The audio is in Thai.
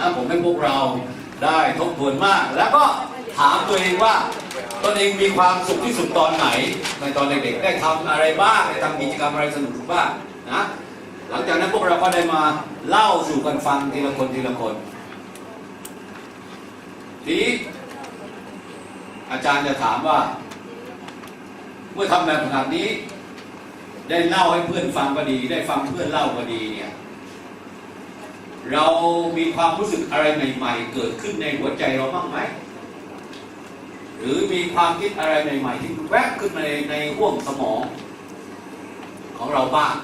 นะผมให้พวกเราได้ทบทวนมาก แล้วก็ถามตัวเองว่าตนเองมีความสุขที่สุดตอนไหน ในตอนเด็กๆได้ทำอะไรบ้างได้ทำกิจกรรมอะไรสนุกบ้างนะหลังจากนั้นพวกเราก็ได้มาเล่าสู่กันฟังทีละคนทีละคนทีนี้อาจารย์จะถามว่า เมื่อทำแบบขนาดนี้ ได้เล่าให้เพื่อนฟังก็ดี ได้ฟังเพื่อนเล่าก็ดีเนี่ย เรามีความรู้สึกอะไรใหม่ ๆ เกิดขึ้นในหัวใจเราบ้างไหม หรือมีความคิดอะไรใหม่ ๆ ที่แวบขึ้นมาในในห้วงสมองของเราบ้าง